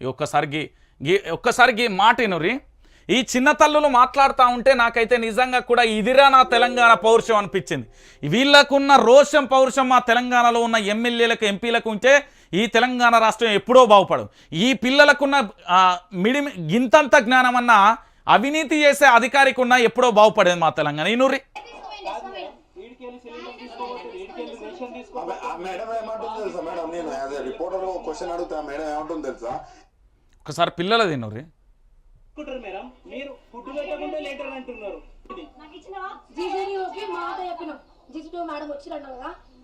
ఈ ఒక్కసారి గీ- ఒక్కసారికి మాట వినురి ఈ చిన్న తల్లులు మాట్లాడుతూ ఉంటే నాకైతే నిజంగా కూడా ఇదిరా నా తెలంగాణ పౌరుషం అనిపించింది. వీళ్ళకున్న రోషం పౌరుషం మా తెలంగాణలో ఉన్న ఎమ్మెల్యేలకు ఎంపీలకు ఉంటే ఈ తెలంగాణ రాష్ట్రం ఎప్పుడో బాగుపడదు. ఈ పిల్లలకున్న మిడి గింతంత జ్ఞానం అన్న అవినీతి చేసే అధికారికి ఉన్న ఎప్పుడో బాగుపడేది మా తెలంగాణ. ఈ నూరి మేడం తెలుసా? మేడం నేను యాజ్ రిపోర్టర్ క్వశ్చన్ అడుగుతా మేడం తెలుసా? ఒకసారి పిల్లలు తిన్నూరి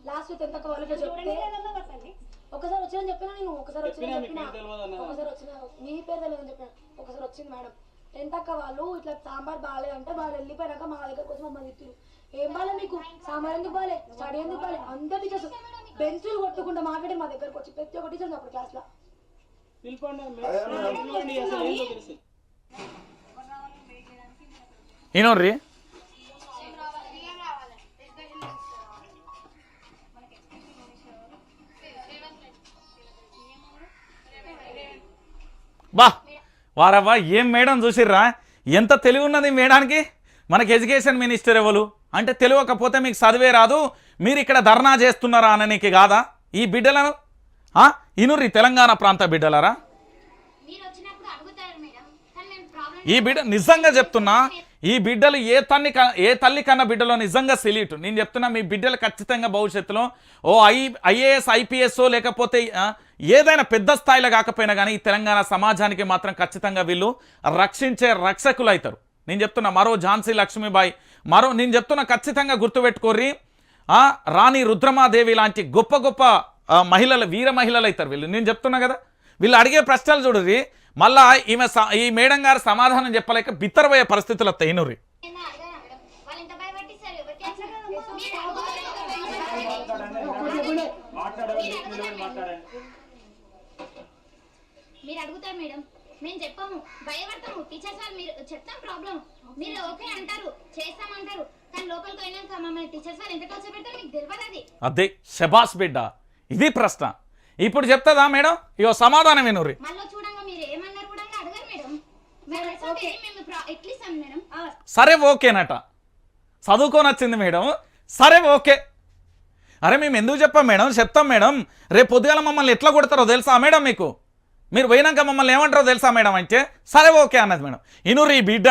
లాస్ట్ చెప్తే. ఒకసారి వచ్చిందని చెప్పినా నేను ఒకసారి చెప్పినా, అన్నదా? ఒకసారి వచ్చిన మీ పేరు తెలియదని చెప్పిన. ఒకసారి వచ్చింది మేడం. టెన్త్ అక్క వాళ్ళు ఇట్లా సాంబార్ బాగాలేదంటే వాళ్ళు వెళ్ళిపోయినాక మా దగ్గరకు వచ్చి మమ్మల్ని తిట్టిరు ఏం బాలే మీకు? సాంబార్ ఎందుకు బాలే? స్టడీ ఎందుకు బాలే? అందరు టీచర్స్ బెంచులు కొట్టుకుంటూ మాట్లాడి మా దగ్గరకు వచ్చి ప్రతి ఒక్క టీచర్ అప్పుడు క్లాస్ లో బా వారవ్వా ఏం మేడం చూసిర్రా? ఎంత తెలివి ఉన్నది మేడానికి? మనకి ఎడ్యుకేషన్ మినిస్టర్ ఎవరు? అంటే తెలియకపోతే మీకు చదివే రాదు మీరు ఇక్కడ ధర్నా చేస్తున్నారా అననికి కాదా? ఈ బిడ్డలను ఆ? ఇనుర్రి తెలంగాణ ప్రాంత బిడ్డలరా మీరు వచ్చినప్పుడు అడుగుతారు మేడం కానీ మేము ప్రాబ్లం ఈ బిడ్డ నిజంగా చెప్తున్నా ఈ బిడ్డలు ఏ తల్లి క- ఏ తల్లి కన్నా బిడ్డలో నిజంగా సెలీట్ నేను చెప్తున్నా మీ బిడ్డలు ఖచ్చితంగా భవిష్యత్తులో ఓ ఐ ఐఏఎస్ ఐపీఎస్ లేకపోతే ఏదైనా పెద్ద స్థాయిలో కాకపోయినా కానీ ఈ తెలంగాణ సమాజానికి మాత్రం ఖచ్చితంగా వీళ్ళు రక్షించే రక్షకులు అవుతారు. నేను చెప్తున్నా మరో ఝాన్సీ లక్ష్మీబాయి మరో నేను చెప్తున్నా ఖచ్చితంగా గుర్తుపెట్టుకోర్రి రాణి రుద్రమాదేవి లాంటి గొప్ప గొప్ప మహిళలు వీర మహిళలు అవుతారు వీళ్ళు. నేను చెప్తున్నా కదా వీళ్ళు అడిగే ప్రశ్నలు చూడరి మళ్ళా ఈమె ఈ మేడం గారు సమాధానం చెప్పలేక బిత్తరపోయే పరిస్థితులు వస్తాయి. నూరి. ఏమో అడగరా మేడం. వాళ్ళు ఇంత భయపెట్టిస్తారు ఎవరికి అసలు మీరు అడుగుతారు. మేడం. మేము చెప్పాము. భయపడతాము. టీచర్స్ వాళ్ళు మీరు చెప్తాం ప్రాబ్లం మీరు ఓకే అంటారు. చేస్తామంటారు కానీ లోపలికి పోయినాక మమ్మల్ని టీచర్స్ వాళ్ళు ఎంత టార్చర్ పెడతారు మీకు తెలియదు అది? అదే శబాస్ బిడ్డ. ఇది ప్రశ్న. ఇప్పుడు చెప్తుందా మేడం? ఇగో సమాధానం వినురి మళ్ళీ చూడంగా మీరు ఏమన్నారు కూడా అడగరు మేడం మేము అసలు మేము ప్రా- ఎట్లా ఇస్తాం మేడం సరే ఓకేనట. చదువుకొని వచ్చింది మేడం. సరే ఓకే. అరే మేము ఎందుకు చెప్పాం మేడం? చెప్తాం మేడం. రేపు పొద్దుగాల మమ్మల్ని ఎట్లా కొడతారో తెలుసా మేడం మీకు? మీరు పోయినాక మమ్మల్ని ఏమంటారో తెలుసా మేడం అంటే? సరే ఓకే అన్నది మేడం. ఇనురు ఈ బిడ్డ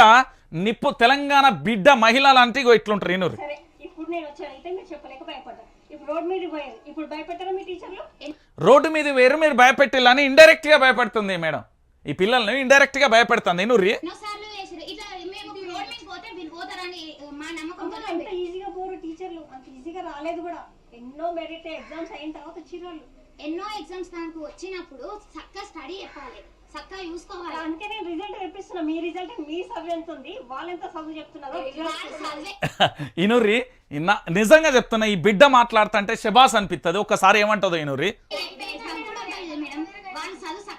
నిప్పు తెలంగాణ బిడ్డ మహిళ లాంటి ఇగో ఇట్లుంటారు ఇనురు. సరే ఇప్పుడు నేను వచ్చాను. అయితే మీరు చెప్పలేక భయపడ్డా. ఇప్పుడు రోడ్ మీద పోయారు. ఇప్పుడు భయపెట్టారా మీ టీచర్లు? రోడ్డు మీద వేరు మీరు భయపెట్టిల్లని ఇండైరెక్ట్గా భయపెడుతుంది మేడం. ఈ పిల్లల్ని ఇనురి ఈజీగా పోరు టీచర్లు. అంత ఈజీగా రాలేదు కూడా. ఎన్నో మెరిట్ ఎగ్జామ్స్ అయిన తర్వాత వచ్చిర్రు వాళ్ళు. ఎన్నో ఎగ్జామ్స్ దానికి వచ్చినప్పుడు చక్కగా స్టడీ చెప్పాలి. చక్కగా చూసుకోవాలి. అందుకే నేను రిజల్ట్ తెప్పిస్తున్నా. మీ రిజల్ట్ మీ చదువు ఎంత ఉంది? వాళ్ళు ఎంత చదువు చెప్తున్నారో ఇన్న- నిజంగా చెప్తున్నా ఈ బిడ్డ మాట్లాడుతుంటే శబాస్ అనిపిస్తుంది ఒక్కసారి ఏమంటుందో ఇనుర్రి ఎగ్జామ్ కూడా ఉంటుంది మేడం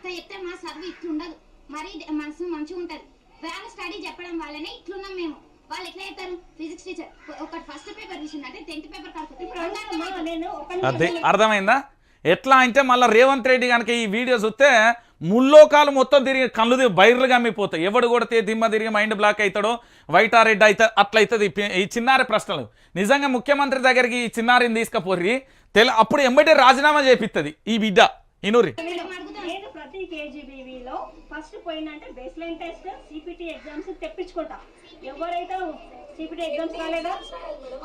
చక్కగా చెప్తే మా చదువు ఇట్లుండదు. మరి మనసు మంచిగా ఉంటది. వాళ్ళు స్టడీ చెప్పడం వల్లనే ఇట్లున్నాం మేము. వాళ్ళు ఎట్లా చెప్తారు? Physics teacher. ఒకటి ఫస్ట్ పేపర్ తీసిందంటే టెన్త్ పేపర్ ఇప్పుడు అమ్మా, నేను ఒక అదే అర్థమైందా? ఎట్లా అంటే మళ్ళీ రేవంత్ రెడ్డి కనుక ఈ వీడియో చూస్తే ముల్లోకాలు మొత్తం తిరిగి కళ్ళు తిరిగి బైర్లు గమ్మిపోతాయి ఎవడు కొడితే దిమ్మ తిరిగి మైండ్ బ్లాక్ అవుతాడో వైటా రెడ్డి అయితే అట్లా అవుతుంది ఈ చిన్నారి ప్రశ్నలు. నిజంగా ముఖ్యమంత్రి దగ్గరికి ఈ చిన్నారిని తీసుకుపోర్రి తెల అప్పుడు ఎంబటే రాజీనామా చేపిస్తుంది ఈ బిడ్డ ఇనురి కేజీబీవీలో ఫస్ట్ పోయిందంటే base line test CPT exams తెప్పించుకుంటా. ఎవరైతే సిపిటీ ఎగ్జామ్స్ రాలేదా?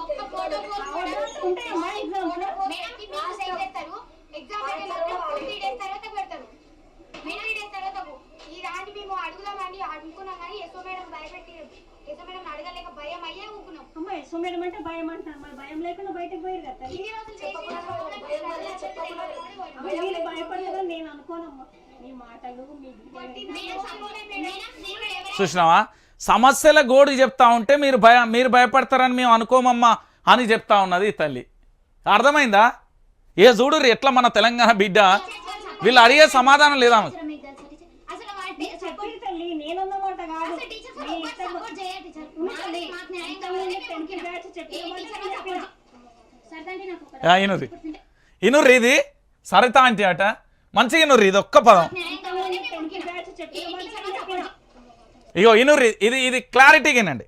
ఒక్క ఫోటో ఉంటాయమ్మా ఎగ్జామ్స్ మేడం ఈ రాండి మేము అడుగుదామని అనుకున్నాం కానీ ఎస్ఓ మేడం భయపెట్టి ఎస్ఓ మేడం అడగలేక భయం అయ్యే ఊకున్నాం అమ్మా యశో మేడం అంటే భయం అంటున్నారు. మరి భయం లేకుండా బయటకు పోయారు కదా మీరు భయపడలేదని నేను అనుకోనమ్మా. మీ మాటలు చూసినావా? సమస్యల గోడు చెప్తా ఉంటే మీరు భయ మీరు భయపడతారని మేము అనుకోమమ్మా అని చెప్తా ఉన్నది తల్లి. అర్థమైందా? ఏ చూడు ఎట్లా మన తెలంగాణ బిడ్డ? వీళ్ళు అడిగే సమాధానం లేదా? ఇనురి ఇనుర్రి. ఇది? సరిత ఆంటీ అట మంచిగా ఇనుర్రి ఇది ఒక్క పదం. ఇగో ఇనుర్రి ఇది ఇది క్లారిటీగానండి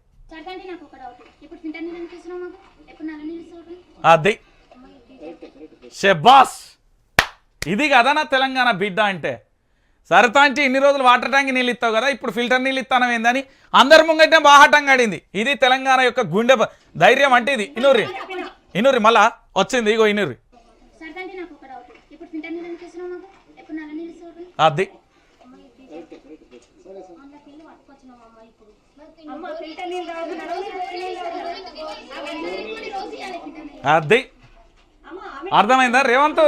అది. షెబాస్ ఇది కదా నా తెలంగాణ బిడ్డ అంటే. సరతా అంటే ఇన్ని రోజులు వాటర్ ట్యాంక్ నీళ్ళు ఇస్తావు కదా ఇప్పుడు ఫిల్టర్ నీళ్ళు ఇస్తానం ఏందని అందరి ముంగట్నే బాహాటంగా ఆడింది. ఇది తెలంగాణ యొక్క గుండె ధైర్యం అంటే ఇది. ఇనుర్రి ఇనుర్రి మళ్ళా వచ్చింది ఇగో ఇస్తావు? అది. అది. అర్థమైందా రేవంత్?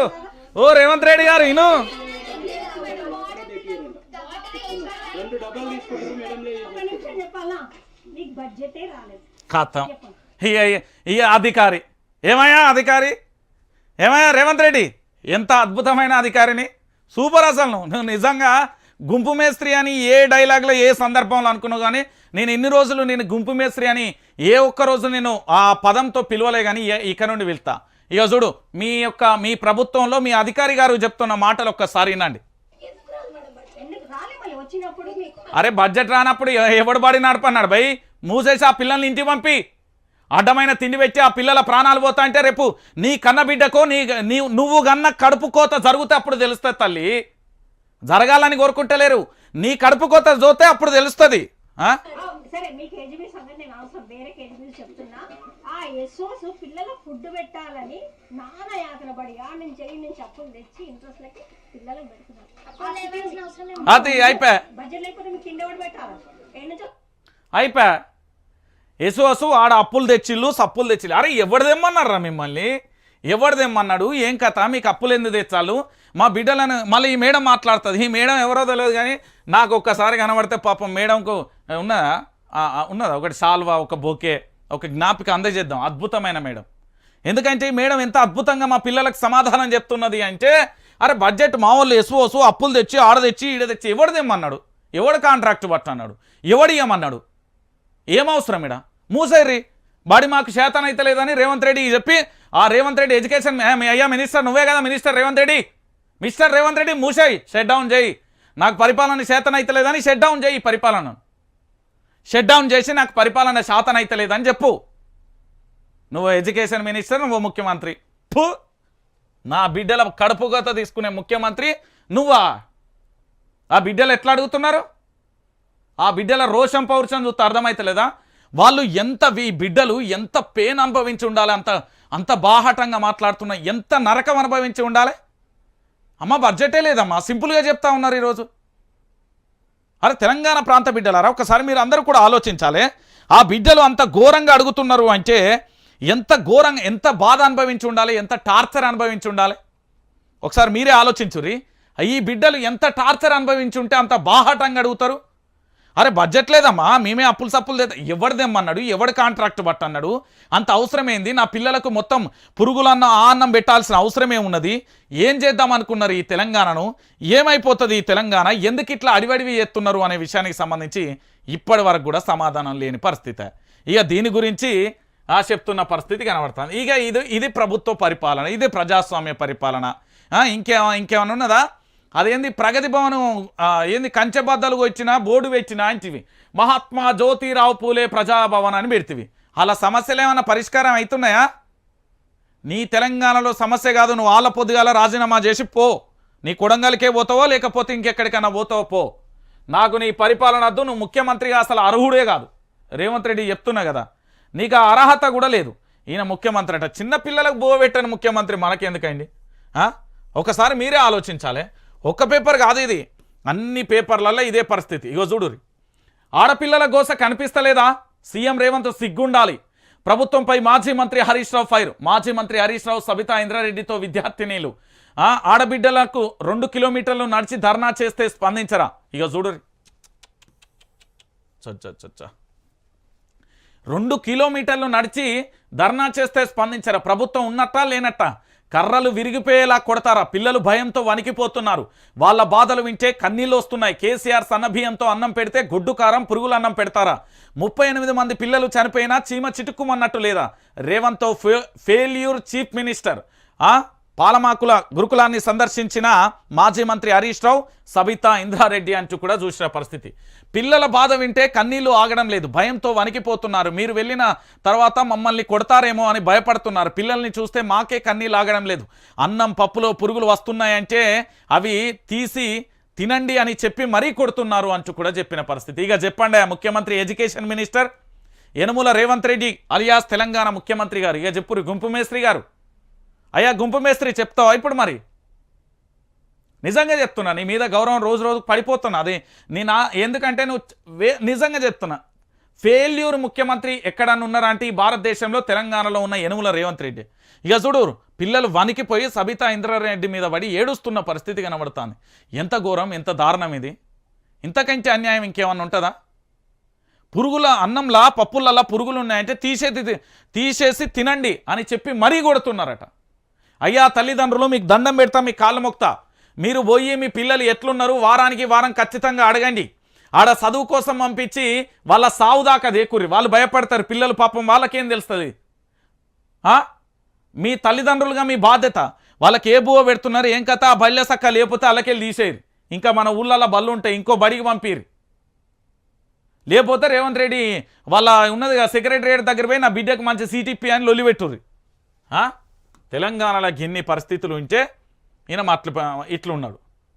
ఓ రేవంత్ రెడ్డి గారు ఇను. రెండు డబ్బాలు తీసుకుంటారు మేడం లేదు ఒక నిమిషం చెప్పాలా? నీకు బడ్జెటే రాలేదు. ఖాతం. ఇక అధికారి. ఏమయ్యా అధికారి? ఏమయ్యా రేవంత్ రెడ్డి? ఎంత అద్భుతమైన అధికారిని. సూపర్ అసలు. నువ్వు నిజంగా గుంపు మేస్త్రి అని ఏ డైలాగ్లో ఏ సందర్భంలో అనుకున్నావు కానీ నేను ఇన్ని రోజులు నేను గుంపు మేస్త్రి అని ఏ ఒక్క రోజు నేను ఆ పదంతో పిలవలే కానీ ఏ- ఇక నుండి వెళ్తా. ఇక చూడు మీ యొక్క మీ ప్రభుత్వంలో మీ అధికారి గారు చెప్తున్న మాటలు ఒక్కసారి వినండి ఎందుకు రాలే మళ్ళీ వచ్చినప్పుడు మీకు అరే బడ్జెట్ రానప్పుడు ఎవడు బడి నడపన్నాడు భయ్ మూసేసి ఆ పిల్లల్ని ఇంటికి పంపి. అడ్డమైన తిండి పెట్టి ఆ పిల్లల ప్రాణాలు పోతా అంటే రేపు నీ కన్న బిడ్డకో నీ నీ నువ్వు గన్న కడుపు కోత జరిగితే అప్పుడు తెలుస్తుంది తల్లి. జరగాలని కోరుకుంటలేరు. నీ కడుపు కోత చూస్తే అప్పుడు తెలుస్తుంది ఆ? ఆ, సరే మీ కేజీబీ సంగతి నేను అవసరం వేరే కేజీబీ చెప్తున్నా ఆ ఎస్ఓస్ పిల్లల ఫుడ్ పెట్టాలని నాన్న యాతన పడి ఆ నుంచి చెయ్యి నుంచి అప్పులు తెచ్చి ఇంట్రెస్ట్ లకి పిల్లలకు పెడుతున్నారు అది అయిపోయా బడ్జెట్ లేకపోతే మీకు కింద ఎవడు పెట్టాలి? నుంచి అయిపోయా ఎసువసు ఆడ అప్పులు తెచ్చిళ్ళు సప్పులు తెచ్చిళ్ళు. అరే ఎవడు తెమ్మన్నారా మిమ్మల్ని? ఎవడు తెమ్మన్నాడు? ఏం కథ? మీకు అప్పులు ఎందుకు తెచ్చాలు? మా బిడ్డలను మళ్ళీ ఈ మేడం మాట్లాడుతుంది. ఈ మేడం ఎవరో తెలియదు కానీ నాకు ఒక్కసారి కనబడితే పాపం మేడంకు ఉన్నదా? ఉన్నదా? ఒకటి సాల్వా ఒక బొకే. ఒక జ్ఞాపిక అందజేద్దాం. అద్భుతమైన మేడం. ఎందుకంటే ఈ మేడం ఎంత అద్భుతంగా మా పిల్లలకు సమాధానం చెప్తున్నది అంటే అరే బడ్జెట్ మా వాళ్ళు ఎసువసు అప్పులు తెచ్చి ఆడ తెచ్చి ఈడ తెచ్చి ఎవడు తెమ్మన్నాడు? ఎవడు కాంట్రాక్ట్ పట్టన్నాడు? ఎవడు ఇవ్వమన్నాడు ఏమవసరం ఇడ మూసేర్రి. బాడీ మాకు శాతం అయితే లేదని రేవంత్ రెడ్డి చెప్పి ఆ రేవంత్ రెడ్డి ఎడ్యుకేషన్ అయ్యా మినిస్టర్ నువ్వే కదా మినిస్టర్ రేవంత్ రెడ్డి. మిస్టర్ రేవంత్ రెడ్డి మూసేయి షట్ డౌన్ చేయి. నాకు పరిపాలన శాతం అయితే లేదని షట్ డౌన్ చేయి పరిపాలన షట్ డౌన్ చేసి నాకు పరిపాలన శాతం అయితే లేదని చెప్పు. నువ్వు ఎడ్యుకేషన్ మినిస్టర్ నువ్వు ముఖ్యమంత్రి. ఫు! నా బిడ్డల కడుపుగత తీసుకునే ముఖ్యమంత్రి నువ్వా? ఆ బిడ్డలు ఎట్లా అడుగుతున్నారు? ఆ బిడ్డల రోషం పౌరుషం చూస్తే అర్థమైతలేదా వాళ్ళు ఎంత ఈ బిడ్డలు ఎంత పెయిన్ అనుభవించి ఉండాలి? అంత అంత బాహటంగా మాట్లాడుతున్న ఎంత నరకం అనుభవించి ఉండాలి? అమ్మ బడ్జెటే లేదమ్మా. సింపుల్గా చెప్తా ఉన్నారు ఈరోజు. అరే తెలంగాణ ప్రాంత బిడ్డలారా ఒకసారి మీరు అందరూ కూడా ఆలోచించాలి. ఆ బిడ్డలు అంత ఘోరంగా అడుగుతున్నారు అంటే ఎంత ఘోరంగా ఎంత బాధ అనుభవించి ఉండాలి ఎంత టార్చర్ అనుభవించి ఉండాలి? ఒకసారి మీరే ఆలోచించురి ఈ బిడ్డలు ఎంత టార్చర్ అనుభవించి ఉంటే అంత బాహాటంగా అడుగుతారు? అరే బడ్జెట్ లేదమ్మా మేమే అప్పులు సప్పులు లేదా ఎవడు తెమ్మన్నాడు? ఎవడు కాంట్రాక్ట్ పట్టన్నాడు? అంత అవసరమేంది? నా పిల్లలకు మొత్తం పురుగులన్న ఆ అన్నం పెట్టాల్సిన అవసరమే ఉన్నది. ఏం చేద్దాం అనుకున్నారు ఈ తెలంగాణను? ఏమైపోతుంది ఈ తెలంగాణ? ఎందుకు ఇట్లా అడివడివి ఎత్తున్నారు అనే విషయానికి సంబంధించి ఇప్పటి వరకు కూడా సమాధానం లేని పరిస్థితి. ఇక దీని గురించి ఆ చెప్తున్న పరిస్థితి కనబడుతుంది. ఇక ఇది ఇది ప్రభుత్వ పరిపాలన ఇది ప్రజాస్వామ్య పరిపాలన. ఆ, ఇంకే ఇంకేమైనా ఉన్నదా? అదేంది? ప్రగతి భవనం ఏంది? కంచెబద్దలు వచ్చిన బోర్డు వచ్చిన అంటివి మహాత్మా జ్యోతిరావు పూలే ప్రజాభవన్ అని పెడితివి. అలా సమస్యలు ఏమైనా పరిష్కారం అవుతున్నాయా నీ తెలంగాణలో సమస్య కాదు నువ్వు ఆళ్ళ పొద్దుగాల రాజీనామా చేసి పో. నీ కొడంగల్కే పోతావో లేకపోతే ఇంకెక్కడికైనా పోతావో పో. నాకు నీ పరిపాలన వద్దు నువ్వు ముఖ్యమంత్రిగా అసలు అర్హుడే కాదు. రేవంత్ రెడ్డి చెప్తున్నా కదా. నీకు ఆ అర్హత కూడా లేదు. ఈయన ముఖ్యమంత్రి అట. చిన్నపిల్లలకు బోవెట్టని ముఖ్యమంత్రి మనకెందుకండి? ఒకసారి మీరే ఆలోచించాలి. ఒక్క పేపర్ కాదు ఇది. అన్ని పేపర్లలో ఇదే పరిస్థితి. ఇగో చూడురి ఆడపిల్లల గోస కనిపిస్తలేదా? సీఎం రేవంత్ సిగ్గుండాలి. ప్రభుత్వంపై మాజీ మంత్రి హరీష్ రావు ఫైర్. మాజీ మంత్రి హరీష్ రావు సబితా ఇంద్రారెడ్డితో విద్యార్థినీలు. ఆడబిడ్డలకు రెండు కిలోమీటర్లు నడిచి ధర్నా చేస్తే స్పందించరా? ఇక చూడురి చచ్చ. రెండు కిలోమీటర్లు నడిచి ధర్నా చేస్తే స్పందించరా? ప్రభుత్వం ఉన్నట్టా లేనట్ట? కర్రలు విరిగిపోయేలా కొడతారా? పిల్లలు భయంతో వణికిపోతున్నారు. వాళ్ళ బాధలు వింటే కన్నీళ్ళు వస్తున్నాయి. కేసీఆర్ సన్నభియంతో అన్నం పెడితే గుడ్డు కారం పురుగులు అన్నం పెడతారా? ముప్పై ఎనిమిది మంది పిల్లలు చనిపోయినా చీమ చిటుక్కుమన్నట్టు లేదా? రేవంత్ ఫే ఫెయిల్యూర్ చీఫ్ మినిస్టర్. పాలమాకుల గురుకులాన్ని సందర్శించిన మాజీ మంత్రి హరీష్ రావు సబితా ఇంద్రారెడ్డి అంటూ కూడా చూసిన పరిస్థితి. పిల్లల బాధ వింటే కన్నీళ్ళు ఆగడం లేదు భయంతో వణికిపోతున్నారు. మీరు వెళ్ళిన తర్వాత మమ్మల్ని కొడతారేమో అని భయపడుతున్నారు. పిల్లల్ని చూస్తే మాకే కన్నీళ్ళు ఆగడం లేదు. అన్నం పప్పులో పురుగులు వస్తున్నాయంటే అవి తీసి తినండి అని చెప్పి మరీ కొడుతున్నారు అంటూ కూడా చెప్పిన పరిస్థితి. ఇక చెప్పండి ముఖ్యమంత్రి education minister Anumula Revanth Reddy alias Telangana ముఖ్యమంత్రి గారు. ఇక చెప్పురు గుంపు మేస్త్రి గారు. అయ్యా గుంపు మేస్త్రి చెప్తావా? ఇప్పుడు మరి. నిజంగా చెప్తున్నా నీ మీద గౌరవం రోజు రోజు పడిపోతున్నా. అది నీ నా ఎందుకంటే నువ్వు వే నిజంగా చెప్తున్నా. ఫెయిల్యూర్ ముఖ్యమంత్రి ఎక్కడన్నా ఉన్నారా అంటే ఈ భారతదేశంలో తెలంగాణలో ఉన్న యనుముల రేవంత్ రెడ్డి. ఇక చూడు పిల్లలు వణికిపోయి సబితా ఇంద్రారెడ్డి మీద పడి ఏడుస్తున్న పరిస్థితి కనబడుతుంది. ఎంత ఘోరం ఎంత దారుణం ఇది. ఇంతకంటే అన్యాయం ఇంకేమన్నా ఉంటుందా? పురుగుల అన్నంలా పప్పులలా పురుగులు ఉన్నాయంటే తీసేది తీసేసి తినండి అని చెప్పి మరీ కొడుతున్నారట. అయ్యా తల్లిదండ్రులు మీకు దండం పెడతా మీ కాళ్ళు మొక్తా మీరు పోయి మీ పిల్లలు ఎట్లున్నారు వారానికి వారం ఖచ్చితంగా అడగండి. ఆడ చదువు కోసం పంపించి వాళ్ళ సావు దాకా దేకూరి వాళ్ళు భయపడతారు పిల్లలు పాపం వాళ్ళకేం తెలుస్తుంది? మీ తల్లిదండ్రులుగా మీ బాధ్యత. వాళ్ళకి ఏ బువ పెడుతున్నారు ఏం కథ ఆ బల్లె సక్క లేకపోతే అలకెళ్ళి తీసేయరు. ఇంకా మన ఊళ్ళల్లో బళ్ళు ఉంటాయి ఇంకో బడికి పంపిరు లేకపోతే రేవంత్ రెడ్డి వాళ్ళ ఉన్నది సెక్రటరియట్ దగ్గర పోయి నా బిడ్డకు మంచి సీటీపీ అని లొలిపెట్టుర్రు తెలంగాణలో గిన్ని పరిస్థితులు ఉంటే ఈయన అట్ల ఇట్లున్నాడు.